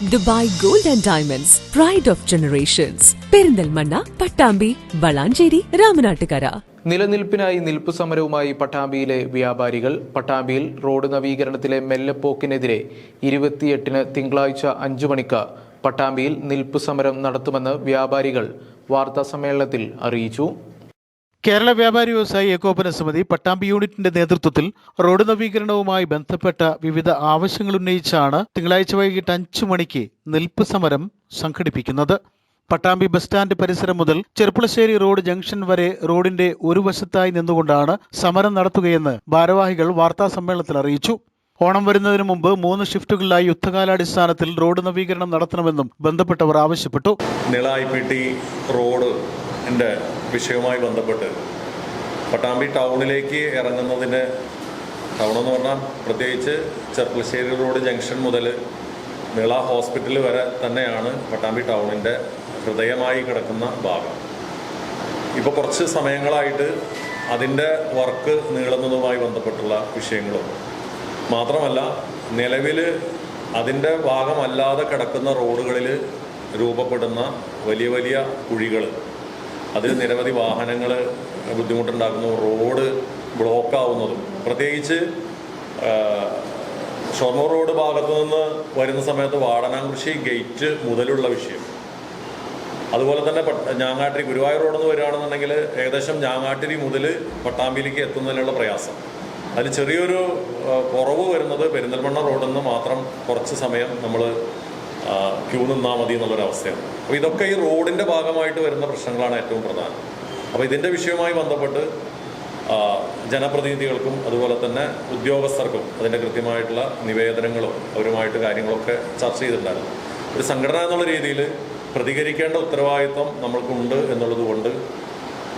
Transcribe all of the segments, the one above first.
Dubai gold and diamonds pride of generations Perinthalmanna Pattambi Valanchery Ramanattukara. നിലനിൽപ്പിനായി നിൽപ്പ് സമരവുമായി പട്ടാമ്പിയിലെ വ്യാപാരികൾ പട്ടാമ്പിയിൽ road നവീകരണത്തിലെ മെല്ലപ്പോക്കിനെതിരെ ഇരുപത്തിയെട്ടിന് തിങ്കളാഴ്ച അഞ്ചു മണിക്ക് പട്ടാമ്പിയിൽ നിൽപ്പ് സമരം നടത്തുമെന്ന് വ്യാപാരികൾ വാർത്താസമ്മേളനത്തിൽ അറിയിച്ചു. കേരള വ്യാപാരി വ്യവസായി ഏകോപന സമിതി പട്ടാമ്പി യൂണിറ്റിന്റെ നേതൃത്വത്തിൽ റോഡ് നവീകരണവുമായി ബന്ധപ്പെട്ട വിവിധ ആവശ്യങ്ങൾ ഉന്നയിച്ചാണ് തിങ്കളാഴ്ച വൈകിട്ട് അഞ്ചു മണിക്ക് നിൽപ്പ് സമരം സംഘടിപ്പിക്കുന്നത്. പട്ടാമ്പി ബസ് സ്റ്റാൻഡ് പരിസരം മുതൽ ചെറുപ്പുളശ്ശേരി റോഡ് ജംഗ്ഷൻ വരെ റോഡിന്റെ ഒരു വശത്തായി നിന്നുകൊണ്ടാണ് സമരം നടത്തുകയെന്ന് ഭാരവാഹികൾ വാർത്താ സമ്മേളനത്തിൽ അറിയിച്ചു. ഓണം വരുന്നതിന് മുമ്പ് മൂന്ന് ഷിഫ്റ്റുകളിലായി യുദ്ധകാലാടിസ്ഥാനത്തിൽ റോഡ് നവീകരണം നടത്തണമെന്നും ബന്ധപ്പെട്ടവർ ആവശ്യപ്പെട്ടു. നിളായിപ്പെട്ടി ഐ റോഡിന്റെ വിഷയവുമായി ബന്ധപ്പെട്ട് പട്ടാമ്പി ടൗണിലേക്ക് ഇറങ്ങുന്നതിന് ടൗൺ എന്ന് പറഞ്ഞാൽ പ്രത്യേകിച്ച് ചെർപ്പളശ്ശേരി റോഡ് ജംഗ്ഷൻ മുതൽ മേള ഹോസ്പിറ്റൽ വരെ തന്നെയാണ് പട്ടാമ്പി ടൗണിന്റെ ഹൃദയമായി കിടക്കുന്ന ഭാഗം. ഇപ്പോൾ കുറച്ച് സമയങ്ങളായിട്ട് അതിന്റെ വർക്ക് നീളുന്നതുമായി ബന്ധപ്പെട്ടുള്ള വിഷയങ്ങളും. മാത്രമല്ല നിലവിൽ അതിന്റെ ഭാഗമല്ലാതെ കിടക്കുന്ന റോഡുകളിൽ രൂപപ്പെടുന്ന വലിയ വലിയ കുഴികൾ അതിൽ നിരവധി വാഹനങ്ങൾ ബുദ്ധിമുട്ടുണ്ടാക്കുന്നു റോഡ് ബ്ലോക്ക് ആവുന്നതും. പ്രത്യേകിച്ച് ഷൊർണൂർ റോഡ് ഭാഗത്തു നിന്ന് വരുന്ന സമയത്ത് വാടനാംകൃഷി ഗേറ്റ് മുതലുള്ള വിഷയം. അതുപോലെ തന്നെ ഞാങ്ങാട്ടിരി ഗുരുവായൂർ റോഡിൽ നിന്ന് വരികയാണെന്നുണ്ടെങ്കിൽ ഏകദേശം ഞാങ്ങാട്ടിരി മുതൽ പട്ടാമ്പിയിലേക്ക് എത്തുന്നതിനുള്ള പ്രയാസം. അതിൽ ചെറിയൊരു കുറവ് വരുന്നത് പെരിന്തൽമണ്ണ റോഡിൽ നിന്ന് മാത്രം കുറച്ച് സമയം നമ്മൾ ക്യൂ നിന്നാൽ മതി എന്നുള്ളൊരവസ്ഥയാണ് അപ്പോൾ ഇതൊക്കെ ഈ റോഡിന്റെ ഭാഗമായിട്ട് വരുന്ന പ്രശ്നങ്ങളാണ് ഏറ്റവും പ്രധാനം. അപ്പോൾ ഇതിന്റെ വിഷയവുമായി ബന്ധപ്പെട്ട് ജനപ്രതിനിധികൾക്കും അതുപോലെ തന്നെ ഉദ്യോഗസ്ഥർക്കും അതിന്റെ കൃത്യമായിട്ടുള്ള നിവേദനങ്ങളും അവരുമായിട്ട് കാര്യങ്ങളൊക്കെ ചർച്ച ചെയ്തിട്ടുണ്ടായിരുന്നു. ഒരു സംഘടന എന്നുള്ള രീതിയിൽ പ്രതികരിക്കേണ്ട ഉത്തരവാദിത്വം നമ്മൾക്കുണ്ട് എന്നുള്ളത് കൊണ്ട്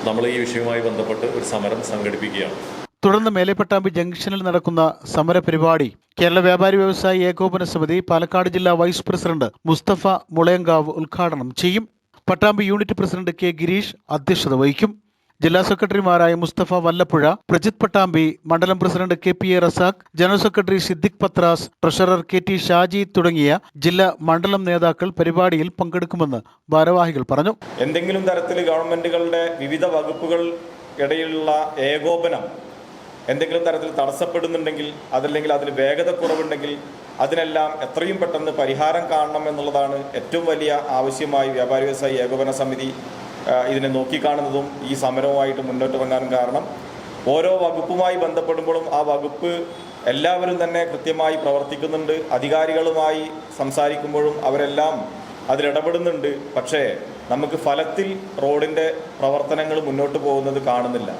നമ്മൾ ഈ വിഷയവുമായി ബന്ധപ്പെട്ട് ഒരു സമരം സംഘടിപ്പിക്കുകയാണ്. തുടർന്ന് മേലെപ്പെട്ടാമ്പി ജംഗ്ഷനിൽ നടക്കുന്ന സമര പരിപാടി കേരള വ്യാപാരി വ്യവസായി ഏകോപന സമിതി പാലക്കാട് ജില്ലാ വൈസ് പ്രസിഡന്റ് മുസ്തഫ മുളയങ്കാവ് ഉദ്ഘാടനം ചെയ്യും. Pattambi unit president K Gireesh അധ്യക്ഷത വഹിക്കും. ജില്ലാ സെക്രട്ടറിമാരായ മുസ്തഫ വല്ലപ്പുഴ പ്രജിത് പട്ടാമ്പി മണ്ഡലം president K P A Razak general secretary Siddique Pathras treasurer K T Shaji തുടങ്ങിയ ജില്ലാ മണ്ഡലം നേതാക്കൾ പരിപാടിയിൽ പങ്കെടുക്കുമെന്ന് ഭാരവാഹികൾ പറഞ്ഞു. എന്തെങ്കിലും തരത്തിൽ ഗവൺമെന്റുകളുടെ വിവിധ വകുപ്പുകൾ ഇടയിലുള്ള ഏകോപനം എന്തെങ്കിലും തരത്തിൽ തടസ്സപ്പെടുന്നുണ്ടെങ്കിൽ അതല്ലെങ്കിൽ അതിന് വേഗത കുറവുണ്ടെങ്കിൽ അതിനെല്ലാം എത്രയും പെട്ടെന്ന് പരിഹാരം കാണണം എന്നുള്ളതാണ് ഏറ്റവും വലിയ ആവശ്യമായി വ്യാപാരി വ്യവസായി ഏകോപന സമിതി ഇതിനെ നോക്കിക്കാണുന്നതും ഈ സമരവുമായിട്ട് മുന്നോട്ടിറങ്ങാനും കാരണം. ഓരോ വകുപ്പുമായി ബന്ധപ്പെടുമ്പോഴും ആ വകുപ്പ് എല്ലാവരും തന്നെ കൃത്യമായി പ്രവർത്തിക്കുന്നുണ്ട്. അധികാരികളുമായി സംസാരിക്കുമ്പോഴും അവരെല്ലാം അതിലിടപെടുന്നുണ്ട് പക്ഷേ നമുക്ക് ഫലത്തിൽ റോഡിന്റെ പ്രവർത്തനങ്ങൾ മുന്നോട്ട് പോകുന്നത് കാണുന്നില്ല.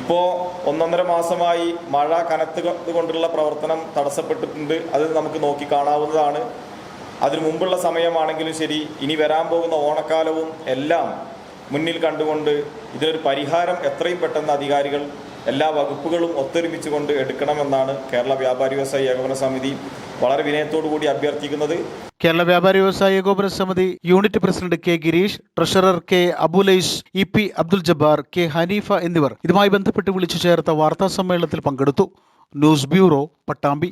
ഇപ്പോൾ ഒന്നൊന്നര മാസമായി മഴ കനത്ത് കൊണ്ടുള്ള പ്രവർത്തനം തടസ്സപ്പെട്ടിട്ടുണ്ട്. അത് നമുക്ക് നോക്കി കാണാവുന്നതാണ്. അതിനു മുമ്പുള്ള സമയമാണെങ്കിലും ശരി ഇനി വരാൻ പോകുന്ന ഓണക്കാലവും എല്ലാം മുന്നിൽ കണ്ടുകൊണ്ട് ഇതിനൊരു പരിഹാരം എത്രയും പെട്ടെന്ന് അധികാരികൾ എല്ലാ വകുപ്പുകളും ഒത്തൊരുമിച്ചുകൊണ്ട് എടുക്കണമെന്നാണ് കേരള വ്യാപാരി വ്യവസായി ഏകോപന സമിതി വളരെ വിനയത്തോടു കൂടി അഭ്യർത്ഥിക്കുന്നത് Kerala Vyapari Vyavasaya Ekopana Samithi unit president K Girish treasurer K Abulais E P Abdul Jabbar K Haneefa എന്നിവർ ഇതുമായി ബന്ധപ്പെട്ട് വിളിച്ചു ചേർത്ത വാർത്താ സമ്മേളനത്തിൽ പങ്കെടുത്തു. News bureau Pattambi.